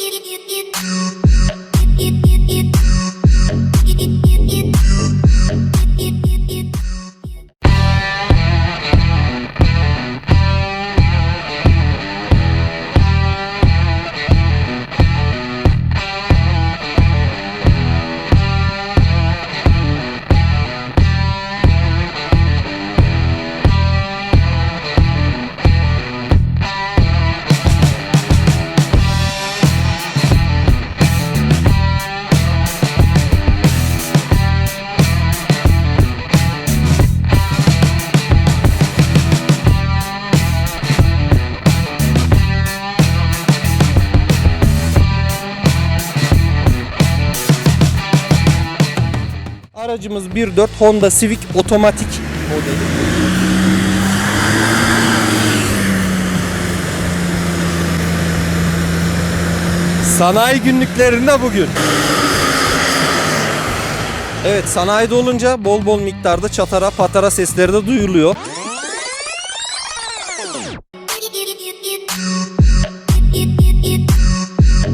you. Aracımız 1.4 Honda Civic otomatik modeli. Sanayi günlüklerinde bugün. Evet sanayide olunca bol bol miktarda çatara patara sesleri de duyuluyor.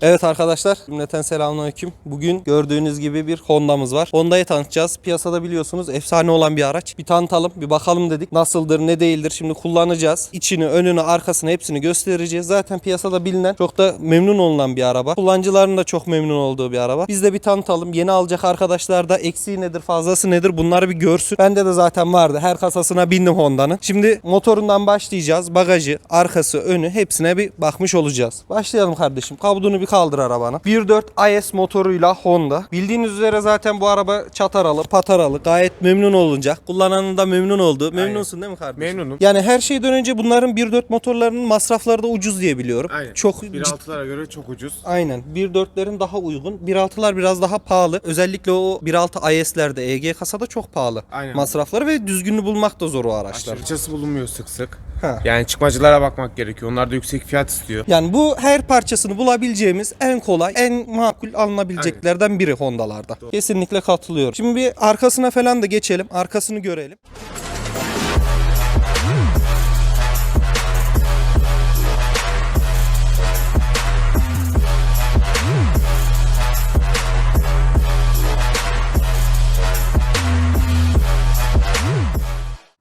Evet arkadaşlar, cümleten selamünaleyküm. Bugün gördüğünüz gibi bir Honda'mız var. Honda'yı tanıtacağız. Piyasada biliyorsunuz efsane olan bir araç. Bir tanıtalım, bir bakalım dedik. Nasıldır, ne değildir şimdi kullanacağız. İçini, önünü, arkasını hepsini göstereceğiz. Zaten piyasada bilinen, çok da memnun olunan bir araba. Kullanıcıların da çok memnun olduğu bir araba. Biz de bir tanıtalım. Yeni alacak arkadaşlar da eksiği nedir, fazlası nedir bunları bir görsün. Bende de zaten vardı. Her kasasına bindim Honda'nın. Şimdi motorundan başlayacağız. Bagajı, arkası, önü hepsine bir bakmış olacağız. Başlayalım kardeşim. Kablonu bir kaldır arabana. 1.4 IS motoruyla Honda. Bildiğiniz üzere zaten bu araba çataralı, pataralı. Gayet memnun olunacak. Kullananın da memnun oldu. Memnunsun değil mi kardeşim? Memnunum. Yani her şeyden önce bunların 1.4 motorlarının masrafları da ucuz diye biliyorum. Aynen. Çok 1.6'lara göre çok ucuz. Aynen. 1.4'lerin daha uygun. 1.6'lar biraz daha pahalı. Özellikle o 1.6 IS'lerde EG kasada çok pahalı. Aynen. Masrafları ve düzgününü bulmak da zor o araçlar. Aşırıcası bulunmuyor sık sık. Ha. Yani çıkmacılara bakmak gerekiyor. Onlar da yüksek fiyat istiyor. Yani bu her parçasını bulabileceğimiz en kolay, en makul alınabileceklerden biri Honda'larda. Kesinlikle katılıyorum. Şimdi bir arkasına falan da geçelim. Arkasını görelim.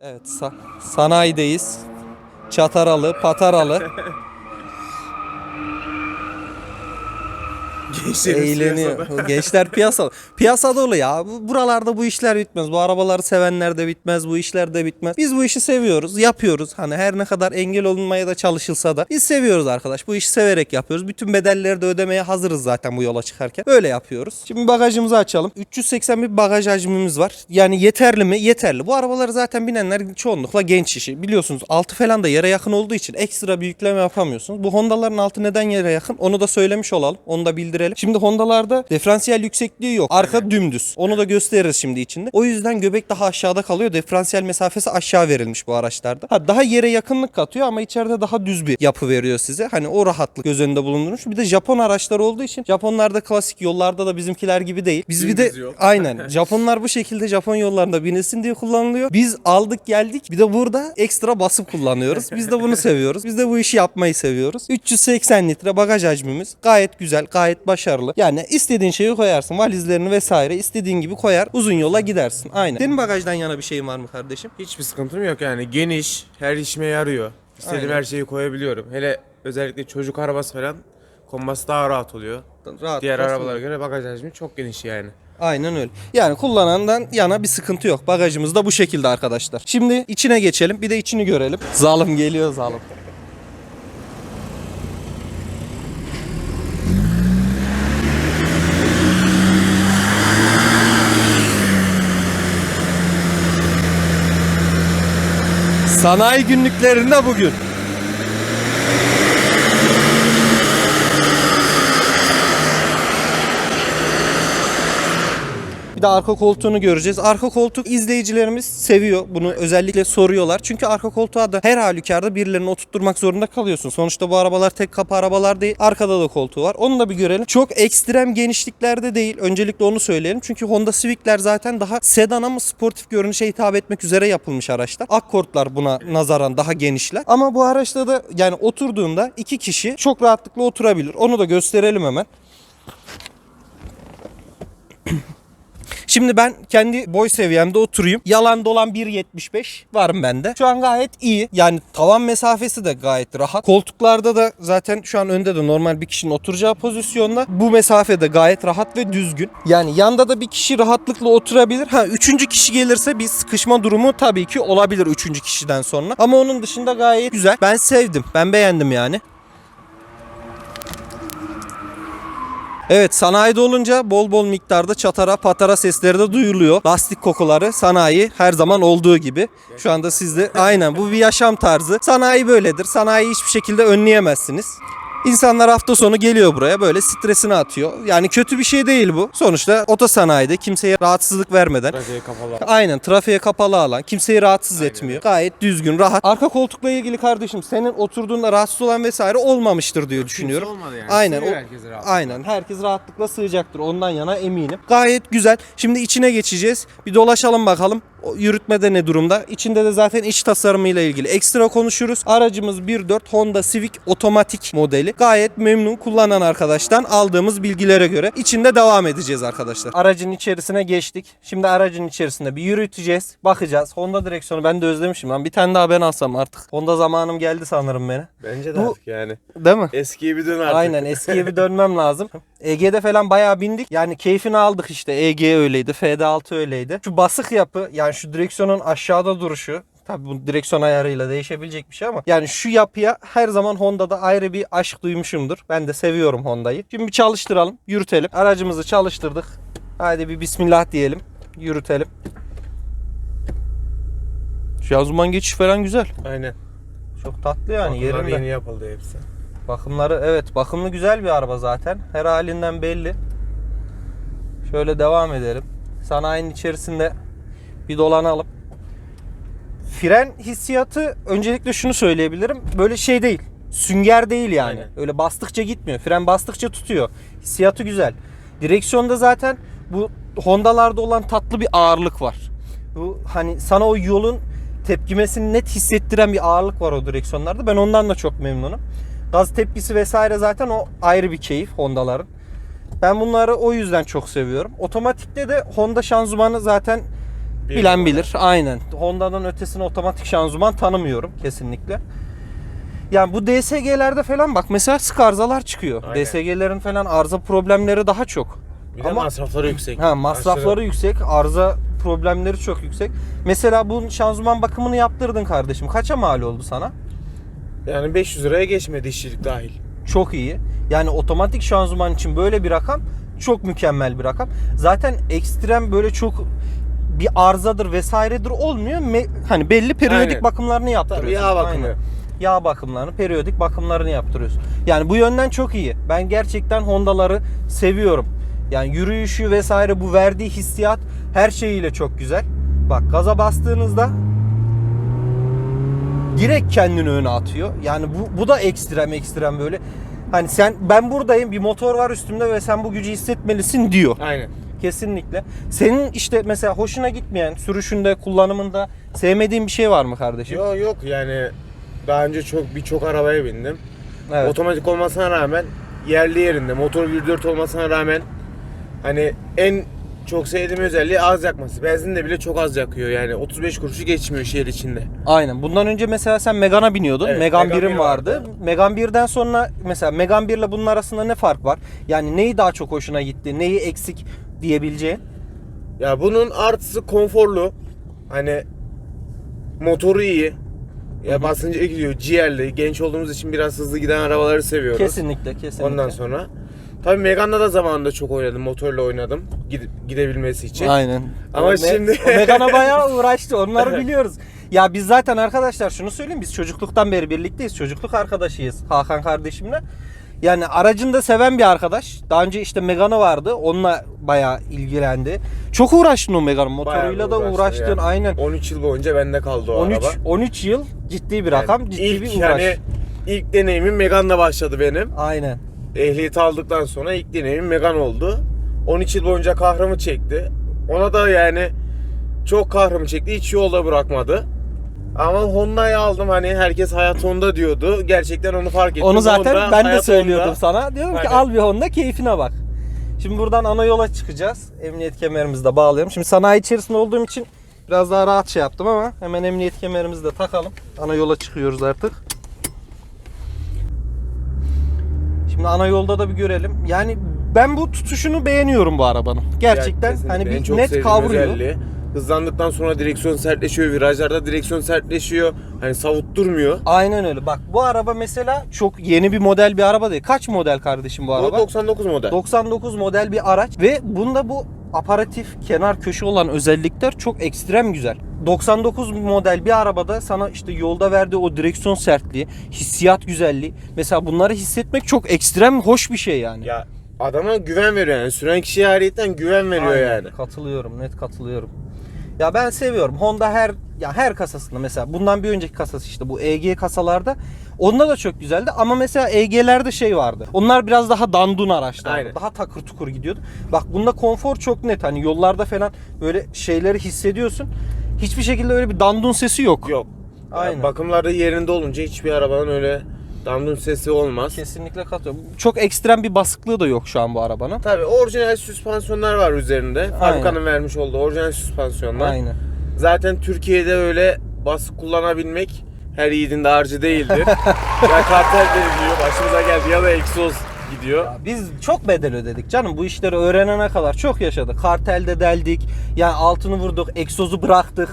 Evet, sa- sanayideyiz. Çataralı, pataralı. Eğleniyor. Gençler piyasa. Piyasa dolu ya. Bu- Buralarda bu işler bitmez. Bu arabaları sevenler de bitmez. Bu işler de bitmez. Biz bu işi seviyoruz. Yapıyoruz. Hani her ne kadar engel olunmaya da çalışılsa da biz seviyoruz arkadaş. Bu işi severek yapıyoruz. Bütün bedelleri de ödemeye hazırız zaten bu yola çıkarken. Öyle yapıyoruz. Şimdi bagajımızı açalım. 380 bir bagaj hacmimiz var. Yani yeterli mi? Yeterli. Bu arabaları zaten binenler çoğunlukla genç işi. Biliyorsunuz altı falan da yere yakın olduğu için ekstra bir yükleme yapamıyorsunuz. Bu Honda'ların altı neden yere yakın? Onu da söylemiş olalım. Onu da bildirelim. Şimdi Honda'larda diferansiyel yüksekliği yok. Arka dümdüz. Onu da gösteririz şimdi içinde. O yüzden göbek daha aşağıda kalıyor. Diferansiyel mesafesi aşağı verilmiş bu araçlarda. Ha, daha yere yakınlık katıyor ama içeride daha düz bir yapı veriyor size. Hani o rahatlık göz önünde bulundurmuş. Bir de Japon araçları olduğu için Japonlarda klasik yollarda da bizimkiler gibi değil. Biz bir de yol. aynen Japonlar bu şekilde Japon yollarında binilsin diye kullanılıyor. Biz aldık geldik. Bir de burada ekstra basıp kullanıyoruz. Biz de bunu seviyoruz. Biz de bu işi yapmayı seviyoruz. 380 litre bagaj hacmimiz. Gayet güzel, gayet başarılı. Yani istediğin şeyi koyarsın. Valizlerini vesaire istediğin gibi koyar. Uzun yola gidersin. Aynen. Senin bagajdan yana bir şeyin var mı kardeşim? Hiçbir sıkıntım yok yani. Geniş, her işime yarıyor. İstediğim Aynen. her şeyi koyabiliyorum. Hele özellikle çocuk arabası falan konması daha rahat oluyor. Rahat. Diğer basın. arabalara göre bagaj hacmi çok geniş yani. Aynen öyle. Yani kullanandan yana bir sıkıntı yok. Bagajımız da bu şekilde arkadaşlar. Şimdi içine geçelim. Bir de içini görelim. Zalim geliyor zalim. Sanayi günlüklerinde bugün. Bir de arka koltuğunu göreceğiz. Arka koltuk izleyicilerimiz seviyor. Bunu özellikle soruyorlar. Çünkü arka koltuğa da her halükarda birilerini oturtturmak zorunda kalıyorsun. Sonuçta bu arabalar tek kapı arabalar değil. Arkada da koltuğu var. Onu da bir görelim. Çok ekstrem genişliklerde değil. Öncelikle onu söyleyelim. Çünkü Honda Civic'ler zaten daha sedan ama sportif görünüşe hitap etmek üzere yapılmış araçlar. Accord'lar buna nazaran daha genişler. Ama bu araçta da yani oturduğunda iki kişi çok rahatlıkla oturabilir. Onu da gösterelim hemen. Şimdi ben kendi boy seviyemde oturayım. Yalan dolan 1.75 varım bende. Şu an gayet iyi. Yani tavan mesafesi de gayet rahat. Koltuklarda da zaten şu an önde de normal bir kişinin oturacağı pozisyonda. Bu mesafe de gayet rahat ve düzgün. Yani yanda da bir kişi rahatlıkla oturabilir. Ha üçüncü kişi gelirse bir sıkışma durumu tabii ki olabilir üçüncü kişiden sonra. Ama onun dışında gayet güzel. Ben sevdim. Ben beğendim yani. Evet sanayide olunca bol bol miktarda çatara patara sesleri de duyuluyor. Lastik kokuları sanayi her zaman olduğu gibi. Şu anda sizde aynen bu bir yaşam tarzı. Sanayi böyledir. Sanayi hiçbir şekilde önleyemezsiniz. İnsanlar hafta sonu geliyor buraya böyle stresini atıyor. Yani kötü bir şey değil bu. Sonuçta otosanayide kimseye rahatsızlık vermeden Trafiğe kapalı. Aynen trafiğe kapalı alan. Kimseyi rahatsız etmiyor. Gayet düzgün, rahat. Arka koltukla ilgili kardeşim senin oturduğunda rahatsız olan vesaire olmamıştır diye düşünüyorum. olmadı yani. Aynen. O- herkes rahat. aynen. Herkes rahatlıkla sığacaktır. Ondan yana eminim. Gayet güzel. Şimdi içine geçeceğiz. Bir dolaşalım bakalım. Yürütmede ne durumda? İçinde de zaten iç tasarımıyla ilgili ekstra konuşuruz. Aracımız 1.4 Honda Civic otomatik modeli. Gayet memnun kullanan arkadaştan aldığımız bilgilere göre içinde devam edeceğiz arkadaşlar. Aracın içerisine geçtik. Şimdi aracın içerisinde bir yürüteceğiz. Bakacağız. Honda direksiyonu ben de özlemişim lan. Bir tane daha ben alsam artık. Honda zamanım geldi sanırım beni. Bence de Bu- artık yani. Değil mi? Eskiye bir dön artık. Aynen eskiye bir dönmem lazım. EG'de falan bayağı bindik. Yani keyfini aldık işte. EG öyleydi. FD6 öyleydi. Şu basık yapı yani şu direksiyonun aşağıda duruşu. Tabii bu direksiyon ayarıyla değişebilecek bir şey ama yani şu yapıya her zaman Honda'da ayrı bir aşk duymuşumdur. Ben de seviyorum Honda'yı. Şimdi bir çalıştıralım, yürütelim. Aracımızı çalıştırdık. Hadi bir bismillah diyelim. Yürütelim. Şanzıman geçiş falan güzel. Aynen. Çok tatlı yani Bakımlar yerinde. yeni yapıldı hepsi. Bakımları evet bakımlı güzel bir araba zaten. Her halinden belli. Şöyle devam edelim. Sanayinin içerisinde bir dolanalım. Fren hissiyatı öncelikle şunu söyleyebilirim. Böyle şey değil. Sünger değil yani. Aynen. Öyle bastıkça gitmiyor. Fren bastıkça tutuyor. Hissiyatı güzel. Direksiyonda zaten bu Honda'larda olan tatlı bir ağırlık var. Bu hani sana o yolun tepkimesini net hissettiren bir ağırlık var o direksiyonlarda. Ben ondan da çok memnunum. Gaz tepkisi vesaire zaten o ayrı bir keyif Honda'ların. Ben bunları o yüzden çok seviyorum. Otomatikte de Honda şanzımanı zaten Bir bilen bilir. Aynen. Honda'dan ötesine otomatik şanzıman tanımıyorum kesinlikle. Yani bu DSG'lerde falan bak mesela sık arızalar çıkıyor. Aynen. DSG'lerin falan arıza problemleri daha çok. Bir de Ama- masrafları yüksek. Ha masrafları Aşırı. yüksek, arıza problemleri çok yüksek. Mesela bu şanzıman bakımını yaptırdın kardeşim. Kaça mal oldu sana? Yani 500 liraya geçmedi işçilik dahil. çok iyi. Yani otomatik şanzıman için böyle bir rakam çok mükemmel bir rakam. Zaten ekstrem böyle çok bir arızadır vesairedir olmuyor. Me- hani belli periyodik Aynen. bakımlarını yaptırıyorsun. Tabii yağ bakımı. Aynen. Yağ bakımlarını, periyodik bakımlarını yaptırıyorsun. Yani bu yönden çok iyi. Ben gerçekten Honda'ları seviyorum. Yani yürüyüşü vesaire bu verdiği hissiyat her şeyiyle çok güzel. Bak gaza bastığınızda direkt kendini öne atıyor. Yani bu, bu da ekstrem ekstrem böyle. Hani sen ben buradayım bir motor var üstümde ve sen bu gücü hissetmelisin diyor. Aynen. Kesinlikle. Senin işte mesela hoşuna gitmeyen sürüşünde, kullanımında sevmediğin bir şey var mı kardeşim? Yok yok yani daha önce çok birçok arabaya bindim. Evet. Otomatik olmasına rağmen yerli yerinde motor 1.4 olmasına rağmen hani en çok sevdiğim özelliği az yakması. Benzinde bile çok az yakıyor yani 35 kuruşu geçmiyor şehir içinde. Aynen. Bundan önce mesela sen Megane'a biniyordun. Evet, Megane Megane 1'in bir vardı. vardı. Megane 1'den sonra mesela Megane 1 ile bunun arasında ne fark var? Yani neyi daha çok hoşuna gitti? Neyi eksik diyebileceğin? Ya bunun artısı konforlu. Hani motoru iyi. Ya basınca iyi gidiyor. Ciğerli. Genç olduğumuz için biraz hızlı giden arabaları seviyoruz. Kesinlikle, kesinlikle. Ondan sonra. Tabii Megane'da da zamanında çok oynadım. Motorla oynadım. Gidip gidebilmesi için. Aynen. Ama O Me- şimdi- o Megane bayağı uğraştı. Onları biliyoruz. Ya biz zaten arkadaşlar şunu söyleyeyim. Biz çocukluktan beri birlikteyiz. Çocukluk arkadaşıyız Hakan kardeşimle. Yani aracını da seven bir arkadaş. Daha önce işte Megane vardı. Onunla bayağı ilgilendi. Çok uğraştın o Megane motoruyla da uğraştı uğraştın. yani. Aynen. 13 yıl boyunca bende kaldı o 13 araba. 13 yıl ciddi bir rakam, Yani ciddi ilk bir uğraş. yani ilk deneyimim Megane'la başladı benim. Aynen. Ehliyeti aldıktan sonra ilk deneyimim Megane oldu. 13 yıl boyunca kahrımı çekti. Ona da yani çok kahrımı çekti. Hiç yolda bırakmadı. Ama Honda'yı aldım hani herkes hayat Honda diyordu. Gerçekten onu fark ettim. Onu zaten Honda, ben de söylüyordum Honda. sana. Diyorum ki Aynen. al bir Honda keyfine bak. Şimdi buradan ana yola çıkacağız. Emniyet kemerimizi de bağlayalım. Şimdi sanayi içerisinde olduğum için biraz daha rahat şey yaptım ama hemen emniyet kemerimizi de takalım. Ana yola çıkıyoruz artık. Şimdi ana yolda da bir görelim. Yani ben bu tutuşunu beğeniyorum bu arabanın. Gerçekten kesinlikle. hani bir net sevdiğim kavruyor. özelliği. Hızlandıktan sonra direksiyon sertleşiyor. Virajlarda direksiyon sertleşiyor. Hani savutturmuyor. Aynen öyle. Bak bu araba mesela çok yeni bir model bir araba değil. Kaç model kardeşim bu Bu araba? 99 model. 99 model bir araç ve bunda bu aparatif kenar köşe olan özellikler çok ekstrem güzel. 99 model bir arabada sana işte yolda verdiği o direksiyon sertliği, hissiyat güzelliği. Mesela bunları hissetmek çok ekstrem hoş bir şey yani. Ya adama güven veriyor yani. Süren kişiye ayrıyeten güven veriyor Aynen, yani. Katılıyorum, net katılıyorum. Ya ben seviyorum. Honda her ya her kasasında mesela bundan bir önceki kasası işte bu EG kasalarda onda da çok güzeldi ama mesela EG'lerde şey vardı. Onlar biraz daha dandun araçlardı. Aynen. Daha takır tukur gidiyordu. Bak bunda konfor çok net. Hani yollarda falan böyle şeyleri hissediyorsun. Hiçbir şekilde öyle bir dandun sesi yok. Yok. Aynen. Yani bakımlarda yerinde olunca hiçbir arabanın öyle damdum sesi olmaz. Kesinlikle katılıyorum. Çok ekstrem bir basıklığı da yok şu an bu arabanın. Tabii orijinal süspansiyonlar var üzerinde. Fabrikanın vermiş olduğu orijinal süspansiyonlar. Aynen. Zaten Türkiye'de öyle baskı kullanabilmek her yiğidin harcı değildir. ya kartel veriliyor, başımıza geldi ya da egzoz gidiyor. Ya Biz çok bedel ödedik canım bu işleri öğrenene kadar çok yaşadık. Kartelde deldik. Yani altını vurduk, egzozu bıraktık.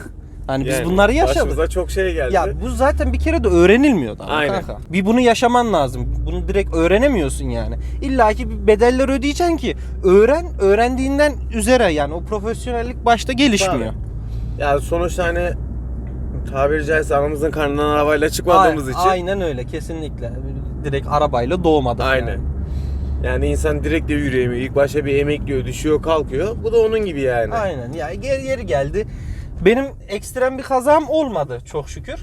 Hani biz Yani bunları yaşadık. Başımıza çok şey geldi. Ya bu zaten bir kere de öğrenilmiyor da Aynen. kanka. Bir bunu yaşaman lazım. Bunu direkt öğrenemiyorsun yani. İlla ki bir bedeller ödeyeceksin ki öğren, öğrendiğinden üzere yani o profesyonellik başta gelişmiyor. Ya sonuçta hani tabiri caizse anamızın karnından arabayla çıkmadığımız A- için. Aynen öyle kesinlikle. Direkt arabayla doğmadık Aynen. yani. Yani insan direkt de yürüyemiyor. İlk başta bir emekliyor, düşüyor, kalkıyor. Bu da onun gibi yani. Aynen. Ya geri yeri geldi. Benim ekstrem bir kazam olmadı çok şükür.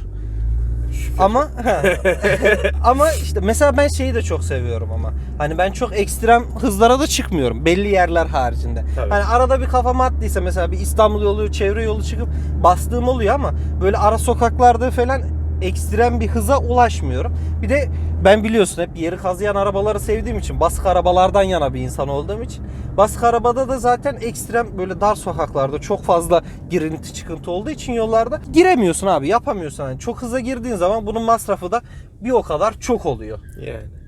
Ama ama işte mesela ben şeyi de çok seviyorum ama. Hani ben çok ekstrem hızlara da çıkmıyorum belli yerler haricinde. Tabii. Hani arada bir kafam attıysa mesela bir İstanbul yolu, çevre yolu çıkıp bastığım oluyor ama böyle ara sokaklarda falan ekstrem bir hıza ulaşmıyorum. Bir de ben biliyorsun hep yeri kazıyan arabaları sevdiğim için basık arabalardan yana bir insan olduğum için basık arabada da zaten ekstrem böyle dar sokaklarda çok fazla girinti çıkıntı olduğu için yollarda giremiyorsun abi yapamıyorsun. Yani çok hıza girdiğin zaman bunun masrafı da bir o kadar çok oluyor. Yani.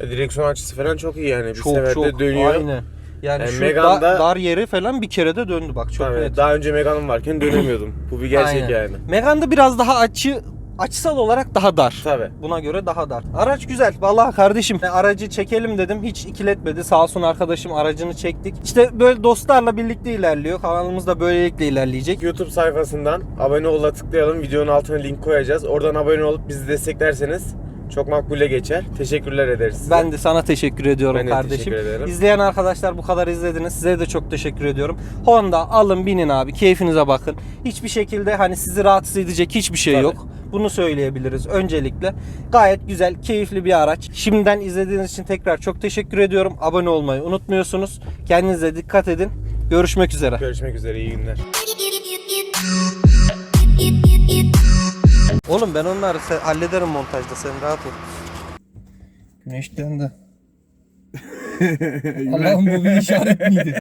E, direksiyon açısı falan çok iyi yani. Bir Çok seferde çok dönüyor. aynı. Yani, Yani şu Megane'da- da- dar yeri falan bir kere de döndü bak çok Tabii, net. Daha önce Megane'ım varken dönemiyordum. Bu bir gerçek Aynen. yani. Megane'da biraz daha açı açısal olarak daha dar. Tabii. Buna göre daha dar. Araç güzel. Vallahi kardeşim e, aracı çekelim dedim. Hiç ikiletmedi. Sağ olsun arkadaşım aracını çektik. İşte böyle dostlarla birlikte ilerliyor. Kanalımız da böylelikle ilerleyecek. YouTube sayfasından abone ol'a tıklayalım. Videonun altına link koyacağız. Oradan abone olup bizi desteklerseniz çok makbule geçer. Teşekkürler ederiz size. Ben de sana teşekkür ediyorum Ben de kardeşim. teşekkür ederim. İzleyen arkadaşlar bu kadar izlediniz. Size de çok teşekkür ediyorum. Honda alın binin abi. Keyfinize bakın. Hiçbir şekilde hani sizi rahatsız edecek hiçbir şey Tabii. yok. Bunu söyleyebiliriz öncelikle. Gayet güzel, keyifli bir araç. Şimdiden izlediğiniz için tekrar çok teşekkür ediyorum. Abone olmayı unutmuyorsunuz. Kendinize dikkat edin. Görüşmek üzere. Görüşmek üzere. iyi günler. Oğlum ben onları se- hallederim montajda sen rahat ol. Güneşten de. Allah'ım bu bir işaret miydi?